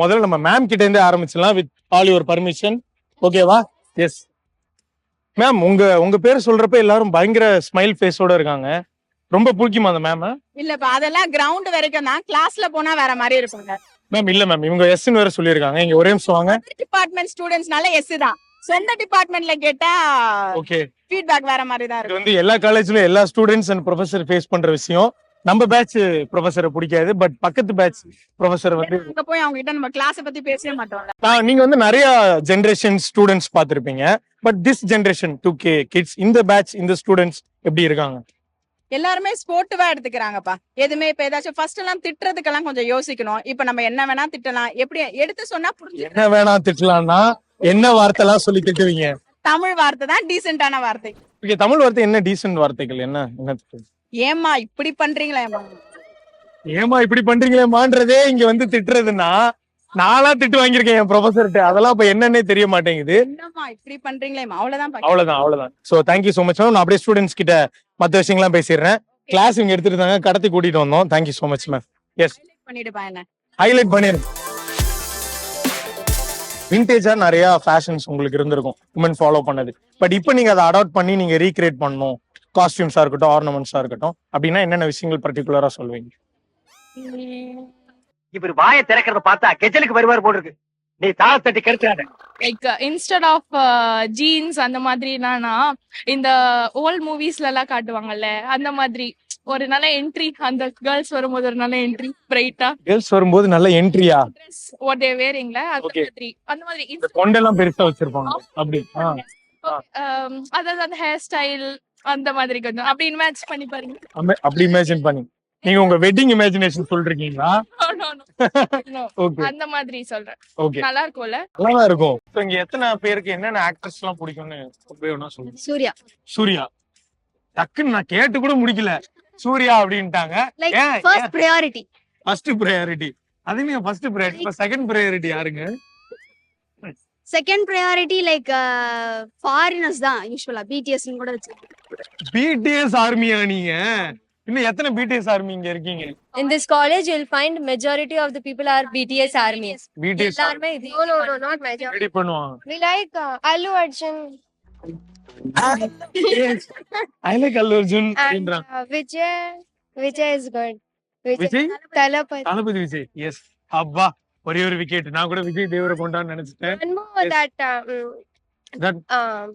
முதல்ல நம்ம மேம் கிட்ட இருந்தே ஆரம்பிச்சிடலாம் வித் ஆல் யுவர் பர்மிஷன் ஓகேவா எஸ் மேம் உங்க உங்க பேர் சொல்றப்ப எல்லாரும் பயங்கர ஸ்மைல் ஃபேஸோட இருக்காங்க. ரொம்ப பிடிக்குமா அந்த மேம் இல்லப்பா அதெல்லாம் கிரவுண்ட் வரைக்கும் தான். கிளாஸ்ல போனா வேற மாதிரி இருப்பாங்க மேம் இல்ல மேம் இவங்க எஸ்ன்னு வேற சொல்லியிருக்காங்க. இங்க ஒரே நிமிஷம் வாங்க. டிபார்ட்மெண்ட் ஸ்டூடெண்ட்ஸ்னால எஸ் தான். சொந்த டிபார்ட்மெண்ட்ல கேட்டா ஓகே ஃபீட்பேக் வேற மாதிரி தான் இது இருக்கும். வந்து எல்லா காலேஜ்லயும் எல்லா ஸ்டூடெண்ட்ஸ் அண்ட் ப்ரொஃபசர் ஃபேஸ் பண்ற விஷயம். நம்ம பேட்ச் ப்ரொஃபசரை பிடிக்காது பட் பக்கத்து பேட்ச் ப்ரொஃபசர் வந்து அங்க போய் அவங்க கிட்ட நம்ம கிளாஸ் பத்தி பேசவே மாட்டோம்ல. நான் நீங்க வந்து நிறைய ஜெனரேஷன் ஸ்டூடெண்ட்ஸ் பார்த்திருப்பீங்க. But this generation two K kids இந்த பேட்ச் இந்த ஸ்டூடெண்ட்ஸ் எப்படி இருக்காங்க? எல்லாருமே ஸ்போர்ட்டிவா எடுத்துக்கிறாங்கப்பா. எதுவுமே இப்ப ஏதாச்சும் ஃபர்ஸ்ட் எல்லாம் திட்டுறதுக்கெல்லாம் கொஞ்சம் யோசிக்கணும். இப்ப நம்ம என்ன வேணா திட்டலாம். எப்படி எடுத்து சொன்னா புரிஞ்சு என்ன வேணா திட்டலாம்னா என்ன வார்த்தைலாம் சொல்லி திட்டுவீங்க? தமிழ் வார்த்தை தான் டீசென்டான வார்த்தை. தமிழ் வார்த்தை என்ன டீசென்ட் வார்த்தைகள்? என்ன என்ன ஏம்மா இப்படி பண்றீங்களா ஏம்மா ஏமா இப்படி பண்றீங்களேமான்றதே இங்க வந்து திட்டுறதுன்னா நானா திட்டு வாங்கியிருக்கேன் என் ப்ரொஃபசர்கிட்ட அதெல்லாம் இப்ப என்னன்னே தெரிய மாட்டேங்குது. என்னம்மா இப்படி பண்றீங்களேம்மா? அவ்வளவுதான். அவ்வளவுதான் அவ்வளவுதான். சோ தேங்க்யூ சோ மச் நான் அப்படியே ஸ்டூடெண்ட்ஸ் கிட்ட மத்த விஷயங்கள்லாம் பேசிடுறேன். கிளாஸ் இவங்க எடுத்துட்டு இருந்தாங்க கடத்தி கூட்டிட்டு வந்தோம். Thank you so much ma'am yes பண்ணிடுப்பா என்ன? ஹைலைட் பண்ணிருங்க விண்டேஜா நிறைய ஃபேஷன்ஸ் உங்களுக்கு இருந்திருக்கும். உமன் ஃபாலோ பண்ணது. பட் இப்போ நீங்க அதை அடாப்ட் பண்ணி நீங்க ரீக்ரியேட் பண்ணணும். காஸ்டியூம்ஸா இருக்கட்டும் ஆர்னமெண்ட்ஸா இருக்கட்டும் அப்படின்னா என்னென்ன விஷயங்கள் பர்டிகுலரா சொல்வீங்க இவர் வாயை திறக்கிறத பார்த்தா கெஜலுக்கு வருவார் இருக்கு. நீ தாள தட்டி கெடுத்துறாத. லைக் இன்ஸ்டெட் ஆஃப் ஜீன்ஸ் அந்த மாதிரினா இந்த ஓல்ட் மூவிஸ்ல எல்லாம் காட்டுவாங்கல்ல அந்த மாதிரி ஒரு நல்ல என்ட்ரி அந்த கேர்ள்ஸ் வரும்போது ஒரு நல்ல என்ட்ரி பிரைட்டா கேர்ள்ஸ் வரும்போது நல்ல என்ட்ரியா ட்ரெஸ் வாட் தே வேரிங்ல அந்த. மாதிரி அந்த மாதிரி இந்த கொண்டெல்லாம் பெருசா வச்சிருப்பாங்க. அப்படி. um, அதாவது அந்த ஹேர் ஸ்டைல் அந்த மாதிரி கொஞ்சம். அப்படி மேட்ச் பண்ணி பாருங்க. அப்படி இமேஜின் பண்ணி. நீங்க உங்க வெட்டிங் இமேஜினேஷன் சொல்றீங்களா அந்த மாதிரி சொல்றேன். ஓகே நல்லா இருக்கும்ல? நல்லா இருக்கும். So, இங்க எத்தனை பேருக்கு என்னென்ன ஆக்டர்ஸ் எல்லாம் பிடிக்கும்னு வேணும்னா சொல்லுங்க. சூர்யா. சூர்யா. டக்குன்னு நான் கேட்டு கூட முடிக்கல. சூர்யா அப்படின்ட்டாங்க. ஃபர்ஸ்ட் ப்ரையாரிட்டி ஃபர்ஸ்ட் ப்ரையாரிட்டி அதுமே ஃபர்ஸ்ட் ப்ரையாரிட்டி செகண்ட் ப்ரையாரிட்டி யாருங்க? செகண்ட் ப்ரையாரிட்டி லைக் ஃபாரினர்ஸ் தான் யூஸ்வலா பிடிஎஸ் கூட வச்சு பிடிஎஸ் ஆர்மியா நீங்க? இன்னும் எத்தனை பிடிஎஸ் ஆர்மி இங்க இருக்கீங்க? In this college, you'll find majority of the people are BTS army. BTS எல்லாருமே இது. No, not major. ரெடி பண்ணுவாங்க. We like uh, Allu Arjun. I like Allu Arjun and அப்படின்றாங்க Vijay. Vijay is good. Vijay Talapati. Thalapathy Vijay yes அப்பா ஒரே ஒரு wicket நான் கூட விஜய் தேவரை கொண்டான்னு நினைச்சிட்டேன் One more Yes. that um, That- um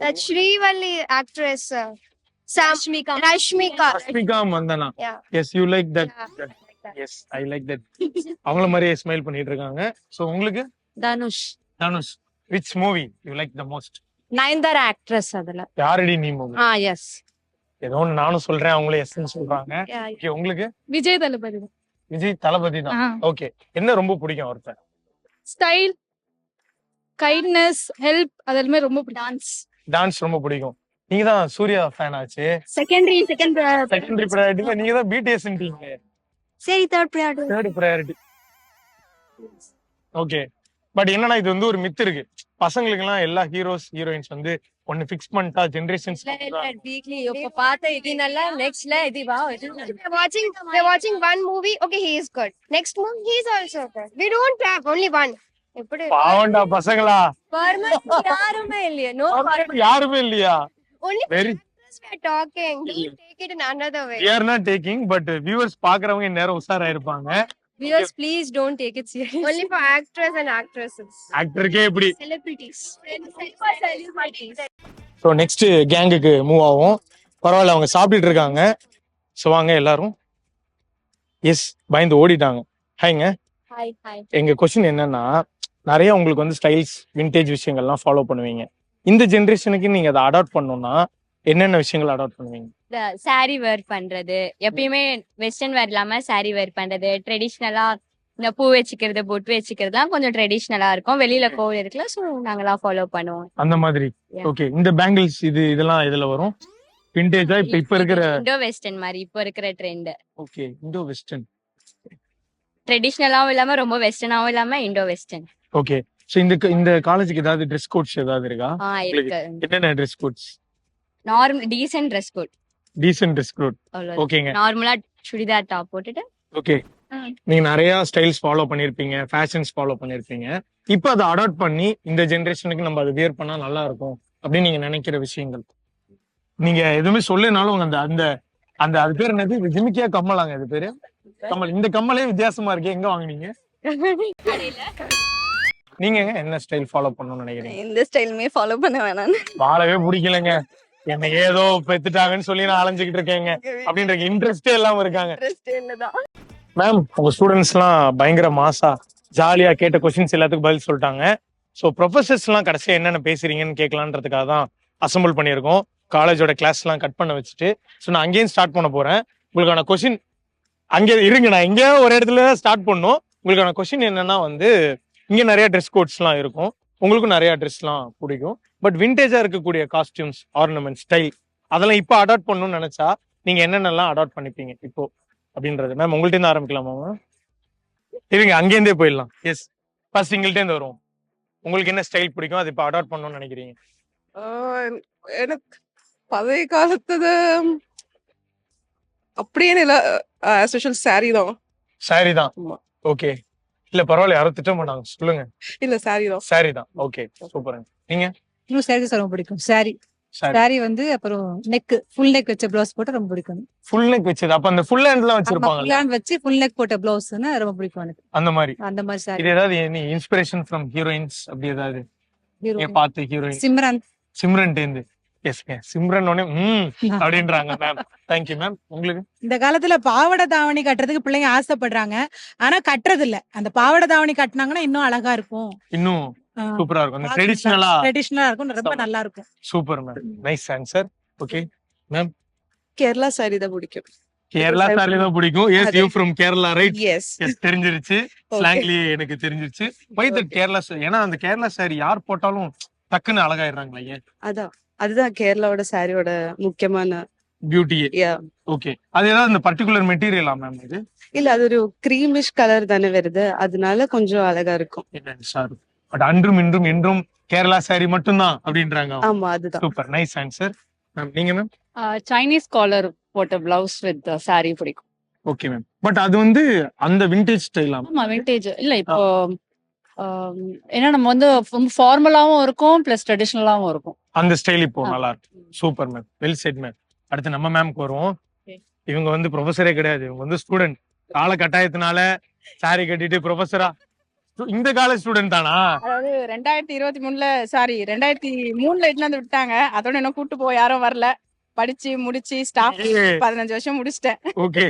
that Shrivalli actress uh, Sam Rashmika. Rashmika. Rashmika Mandanna Yeah. Yes you like that Yeah. Yes I like that அவங்கள மாதிரியே ஸ்மைல் பண்ணிட்டு இருக்காங்க சோ உங்களுக்கு Danush. Dhanush which movie you like the most Nayandara actress அதுல. யாரடி நீ movie Ah, yes. ஏதோ ஒண்ணு நானும் சொல்றேன் அவங்களே எஸ்ன்னு சொல்றாங்க. Okay, உங்களுக்கு விஜய் தளபதி விஜய் தளபதி தான். ஓகே. என்ன ரொம்ப பிடிக்கும் ஒருத்தர் ஸ்டைல் கைண்ட்னஸ் ஹெல்ப் அதெல்லாமே ரொம்ப டான்ஸ் டான்ஸ் ரொம்ப பிடிக்கும். நீங்க தான் சூர்யா ஃபேன் ஆச்சு. Second priority. செகண்டரி ப்ரையாரிட்டி நீங்க தான் பிடிஎஸ்ன்றீங்க சரி third priority. Third priority okay but என்னன்னா இது வந்து ஒரு மித்து இருக்கு. பசங்களுக்கு எல்லாம் எல்லா ஹீரோஸ் ஹீரோயின்ஸ் வந்து ஒன்னு ஃபிக்ஸ் பண்ணிட்டா ஜெனரேஷன்ஸ் இல்ல, இல்ல, weekly. இப்ப பார்த்த இது நல்லா நெக்ஸ்ட்ல இது வா இது நல்லா. We're watching. We're watching one movie. Okay, he is good. Next movie, he is also good. We don't have only one. எப்படி பாவண்டா பசங்களா Permanent யாருமே இல்லையே no யாருமே இல்லையா only very we are talking. Don't take it in another way. we are not taking but viewers பாக்குறவங்க இந்நேரம் உஷாரா இருப்பாங்க viewers please don't take it serious. Only for actors and actresses. ஆக்டருக்கே எப்படி Celebrities. ஸோ நெக்ஸ்ட் கேங்குக்கு move ஆகும் பரவாயில்ல அவங்க சாப்பிட்டுட்டு இருக்காங்க. ஸோ வாங்க எல்லாரும். எஸ் பயந்து ஓடிட்டாங்க. ஹைங்க hi hi. எங்க கொஸ்டின் என்னன்னா நிறைய உங்களுக்கு வந்து ஸ்டைல்ஸ் விண்டேஜ் விஷயங்கள்லாம் ஃபாலோ பண்ணுவீங்க. இந்த ஜென்ரேஷனுக்கு நீங்க அதை அடாப்ட் பண்ணணும்னா என்னென்ன விஷயங்கள் அடாப்ட் பண்ணுவீங்க? இந்த saree வேர் பண்றது எப்பயுமே வெஸ்டர்ன் வேர் இல்லாம saree வேர் பண்றது ட்ரெடிஷ்னலா இந்த பூ வச்சுக்கிறது பொட்டு வச்சுக்கிறதுலாம் கொஞ்சம் ட்ரெடிஷ்னலா இருக்கும். வெளியில கோவில் இருக்குல்ல ஸோ நாங்களாம் ஃபாலோ பண்ணுவோம். அந்த மாதிரி. ஓகே இந்த பேங்கிள்ஸ் இது இதெல்லாம் இதுல வரும். விண்டேஜா இப்ப இப்ப இருக்கிற இண்டோ வெஸ்டர்ன் மாதிரி இப்போ இருக்கிற ட்ரெண்ட் ஓகே இண்டோ வெஸ்டர்ன் ட்ரெடிஷ்னலாவும் இல்லாம ரொம்ப வெஸ்டர்னாவும் இல்லாம இண்டோ வெஸ்டர்ன் ஓகே ஸோ இந்த இந்த காலேஜுக்கு ஏதாவது ட்ரெஸ் கோட்ஸ் ஏதாவது இருக்கு? என்னென்ன dress codes normal decent dress code decent dress code ஓகேங்க நார்மலா சுடிதார் டாப் போட்டுட்டு. ஓகே. நீங்க நிறைய ஸ்டைல்ஸ் ஃபாலோ பண்ணிருப்பீங்க ஃபேஷன்ஸ் ஃபாலோ பண்ணிருப்பீங்க. இப்போ அதை அடாப்ட் பண்ணி இந்த ஜெனரேஷனுக்கு நம்ம அதை வியர் பண்ணா நல்லா இருக்கும் அப்படின்னு நீங்க நினைக்கிற விஷயங்கள். நீங்க எதுவுமே சொல்லுனாலும் அந்த அந்த அந்த அது பேர் என்னது? இது ஜிமிக்கியா கம்மலாங்க அது பேரு. கம்மல். இந்த கம்மலே வித்தியாசமா இருக்கு. எங்க வாங்குனீங்க? நீங்க என்ன ஸ்டைல் ஃபாலோ பண்ணணும்னு நினைக்கிறீங்க? எந்த ஸ்டைலுமே ஃபாலோ பண்ண வேணாம் வாழவே பிடிக்கலங்க. என்ன ஏதோ பெத்துட்டாங்கன்னு சொல்லி நான் அலைஞ்சுக்கிட்டு இருக்கேங்க. அப்படின்ற இன்ட்ரெஸ்டே இல்லாம இருக்காங்க. மேம் உங்க ஸ்டூடெண்ட்ஸ் எல்லாம் பயங்கர மாசா ஜாலியா கேட்ட கொஸ்டின்ஸ் எல்லாத்துக்கும் பதில் சொல்லிட்டாங்க. ஸோ ப்ரொஃபசர்ஸ் எல்லாம் கடைசியா என்னென்ன பேசுறீங்கன்னு கேட்கலான்றதுக்காக தான் அசம்பிள் பண்ணியிருக்கோம். காலேஜோட கிளாஸ் எல்லாம் கட் பண்ண வச்சுட்டு ஸோ நான் அங்கேயும் ஸ்டார்ட் பண்ண போறேன். உங்களுக்கான கொஸ்டின் அங்கே இருங்க நான் இங்கே ஒரு இடத்துல ஸ்டார்ட் பண்ணும் உங்களுக்கான கொஸ்டின் என்னன்னா வந்து இங்க நிறைய ட்ரெஸ் கோட்ஸ்லாம் இருக்கும். உங்களுக்கும் நிறைய ட்ரெஸ்லாம் பிடிக்கும். பட் விண்டேஜா இருக்கக்கூடிய காஸ்டியூம்ஸ் ஆர்னமெண்ட் ஸ்டைல் அதெல்லாம் இப்போ அடாப்ட் பண்ணணும்னு நினைச்சா நீங்க என்னென்னலாம் அடாப்ட் பண்ணிப்பீங்க இப்போ அப்படின்றது. மேம் உங்கள்ட்ட இருந்து ஆரம்பிக்கலாமா மேம் இருங்க அங்கேருந்தே போயிடலாம். எஸ் ஃபர்ஸ்ட் எங்கள்கிட்ட இருந்து வருவோம். உங்களுக்கு என்ன ஸ்டைல் பிடிக்கும்? அது இப்போ அடாப்ட் பண்ணணும்னு நினைக்கிறீங்க. எனக்கு பழைய காலத்தது அப்படியே இல்ல ஸ்பெஷல் saree தான். சாரி தான். ஓகே இல்ல பரவாயில்ல. யாரும் திட்டம் பண்ணாங்க சொல்லுங்க. இல்ல saree தான். சாரி தான். ஓகே சூப்பர் நீங்க? இன்னும் சாரீஸ் ரொம்ப பிடிக்கும். சாரி சாரி சாரி வந்து அப்புறம் நெக் ஃபுல் நெக் வச்ச ப்ளவுஸ் போட்டா ரொம்ப பிடிக்கும். ஃபுல் நெக் வச்சது. அப்ப அந்த ஃபுல் ஹேண்ட்லாம் ஃபுல் வச்சிருப்பாங்க ஹேண்ட் வச்சு ஃபுல் நெக் போட்ட ப்ளவுஸ்னா ரொம்ப பிடிக்கும் எனக்கு. அந்த மாதிரி. அந்த மாதிரி சாரி இது ஏதாவது இன்ஸ்பிரேஷன் ஃப்ரம் ஹீரோயின்ஸ் அப்படி ஏதாவது? நீங்க பார்த்து ஹீரோயின் சிம்ரன். சிம்ரன் இருந்து எஸ் சிம்ரன் உடனே ம் அப்படின்றாங்க மேம் தேங்க்யூ மேம் உங்களுக்கு? இந்த காலத்துல பாவாடை தாவணி கட்டுறதுக்கு பிள்ளைங்க ஆசைப்படுறாங்க. ஆனா கட்டுறது இல்ல அந்த பாவாடை தாவணி கட்டினாங்கன்னா இன்னும் அழகா இருக்கும். இன்னும் சூப்பரா இருக்கும். அந்த ட்ரெடிஷ்னலா ட்ரெடிஷனலா இருக்கும். ரொம்ப. நல்லா இருக்கும். Super ma'am nice answer okay Kerala saree தான் பிடிக்கும். கேரளா சாரி தான் பிடிக்கும். Yes you from Kerala right yes yes தெரிஞ்சிருச்சு. ஸ்லாங்லி எனக்கு தெரிஞ்சிருச்சு. வை தட் கேரளா ஏன்னா அந்த கேரளா சாரி யார் போட்டாலும் டக்குன்னு அழகாயிடுறாங்களா. ஏன் அதான். அதுதான் கேரளாவோட சாரியோட முக்கியமான பியூட்டி yeah. ஓகே அது ஏதாவது இந்த பர்டிகுலர் மெட்டீரியலா மேம் இது? இல்ல அது ஒரு கிரீமிஷ் கலர் தானே வருது. அதனால கொஞ்சம் அழகா இருக்கும். சார்? பட் அன்றும் இன்றும் என்றும் கேரளா சாரி மட்டும்தான் அப்படின்றாங்க ஆமா அதுதான். சூப்பர் நைஸ் ஆன்சர் மேம் நீங்க மேம் சைனீஸ் காலர் போட்ட பிளவுஸ் வித் சாரி பிடிக்கும். ஓகே மேம் பட் அது வந்து அந்த விண்டேஜ் ஸ்டைலா ஆமா விண்டேஜ் இல்ல இப்போ ஏன்னா நம்ம வந்து ஃபார்மலாவும் இருக்கும் பிளஸ் ட்ரெடிஷ்னலாவும் இருக்கும். அந்த ஸ்டைல் இப்போ. நல்லா இருக்கு. Super ma'am well set ma'am அடுத்து நம்ம மேம்க்கு வருவோம். இவங்க வந்து ப்ரொஃபஸரே கிடையாது. இவங்க வந்து ஸ்டூடெண்ட் கால கட்டாயத்தினால சாரி கட்டிட்டு ப்ரொஃபஸரா இந்த கால ஸ்டூடெண்ட் தானா? அதாவது ரெண்டாயிரத்தி இருபத்தி மூணுல சாரி ரெண்டாயிரத்தி மூணுல இட்டுல வந்து விட்டாங்க. அதோட இன்னும் கூட்டு போய் யாரும் வரல. படிச்சு முடிச்சு ஸ்டாஃப். பதினஞ்சு வருஷம் முடிச்சிட்டேன். ஓகே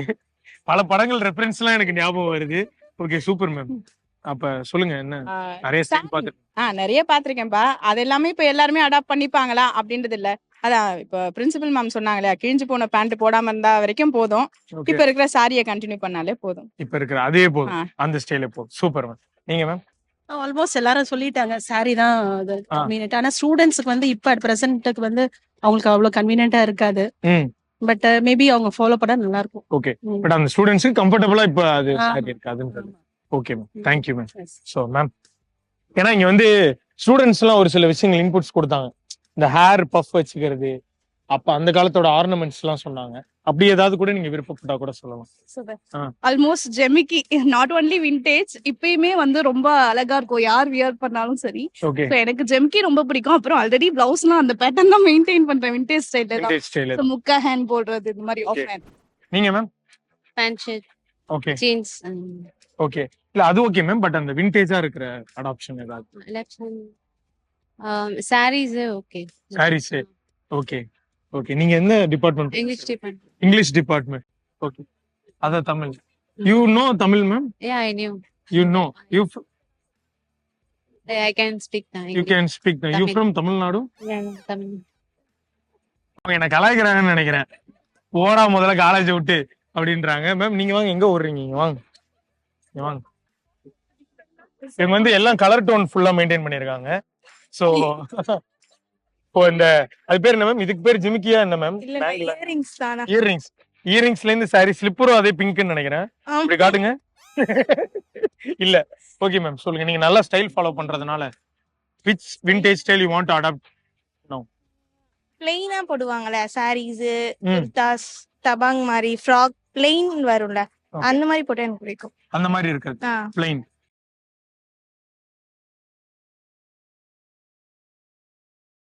பல படங்கள் ரெஃபரன்ஸ் எல்லாம் எனக்கு ஞாபகம் வருது. ஓகே சூப்பர் மேம் அப்ப சொல்லுங்க என்ன? ஆஹ் நிறைய நிறைய பாத்திருக்கேன்பா அது எல்லாமே இப்ப எல்லாருமே அடாப்ட் பண்ணிப்பாங்களா? அப்படின்றது இல்ல. அதான் இப்ப பிரின்சிபல் மேம் சொன்னாங்க இல்லையா கிழிஞ்சு போன பேண்ட் போடாம இருந்தா வரைக்கும் போதும். இப்ப இருக்கிற சாரியை கண்டினியூ பண்ணாலே போதும். இப்ப இருக்கிற அதே போதும். அந்த ஸ்டைலே போதும். சூப்பர் மேம் நீங்க மேம் ஆல்மோஸ்ட் எல்லாரும் சொல்லிட்டாங்க சாரி தான். கன்வீனியன்ட் ஆனா ஸ்டூடெண்ட்ஸ்க்கு வந்து இப்ப அட் பிரசன்ட்டுக்கு வந்து அவங்களுக்கு அவ்வளவு கன்வீனியன்ட்டா இருக்காது. பட் மேபி அவங்க ஃபாலோ பண்ணா நல்லா இருக்கும். ஓகே. பட் அந்த ஸ்டூடெண்ட்ஸுக்கு கம்ஃபர்டபுளா இப்ப அது. Sari okay ma'am. Thank you ma'am. So ma'am ஏன்னா இங்க வந்து ஸ்டூடெண்ட்ஸ் எல்லாம் ஒரு சில விஷயங்கள் இன்புட்ஸ் கொடுத்தாங்க. இந்த ஹேர் பஃப் வச்சுக்கிறது அப்ப அந்த காலத்தோட ஆர்னமெண்ட்ஸ் எல்லாம் சொன்னாங்க. அப்படி ஏதாவது கூட நீங்க விருப்பப்பட்டா கூட சொல்லலாம். ஆல்மோஸ்ட் ஜெமிக்கி நாட் ஒன்லி விண்டேஜ் இப்பயுமே வந்து ரொம்ப அழகா இருக்கும். யார் வியர் பண்ணாலும் சரி. எனக்கு ஜெம்கி ரொம்ப பிடிக்கும். அப்புறம் ஆல்ரெடி பிளவுஸ்லாம் அந்த பேட்டர்ன் தான் மெயின்டைன் பண்றேன். விண்டேஜ் ஸ்டைல தான். முக்கா ஹேண்ட் போடுறது இந்த மாதிரி ஆஃப். ஹேண்ட் நீங்க ma'am pant shirt okay jeans okay இல்ல அது ஓகே மேம் பட் அந்த விண்டேஜா இருக்கிற அடாப்ஷன் ஏதாவது? Sarees okay sarees okay okay நீங்க எந்த department English department English department okay அதான் Tamil. You know Tamil ma'am yeah I knew you know you I can speak you can speak you Tamil. From Tamil Nadu Tamil அவங்க என்ன கலாய்க்கிறாங்கன்னு நினைக்கிறேன். போடா முதல்ல college விட்டு அப்படின்றாங்க. மேம் நீங்க வாங்க எங்க ஓடுறீங்க? வாங்க. இங்க வாங்க. இவங்க வந்து எல்லாம் கலர் டோன் ஃபுல்லா மெயின்டைன் பண்ணிருக்காங்க. சோ இப்போ இந்த அது பேர் என்ன மேம் இதுக்கு பேர் ஜிமிக்கியா என்ன மேம் இயரிங்ஸ் தானா? இயரிங்ஸ் இயரிங்ஸ்ல இருந்து சாரி ஸ்லிப்பரும் அதே பிங்க்னு நினைக்கிறேன். இப்படி காட்டுங்க. இல்ல ஓகே மேம் சொல்லுங்க. நீங்க நல்லா ஸ்டைல் ஃபாலோ பண்றதுனால. Which vintage style you want adopt பிளெயினா போடுவாங்கல்ல சாரீஸ் குர்தாஸ் தபாங் மாதிரி ஃப்ராக் பிளெயின் வரும்ல. அந்த மாதிரி போட்டா எனக்கு பிடிக்கும். அந்த மாதிரி இருக்கிறது. ஆ. பிளைன்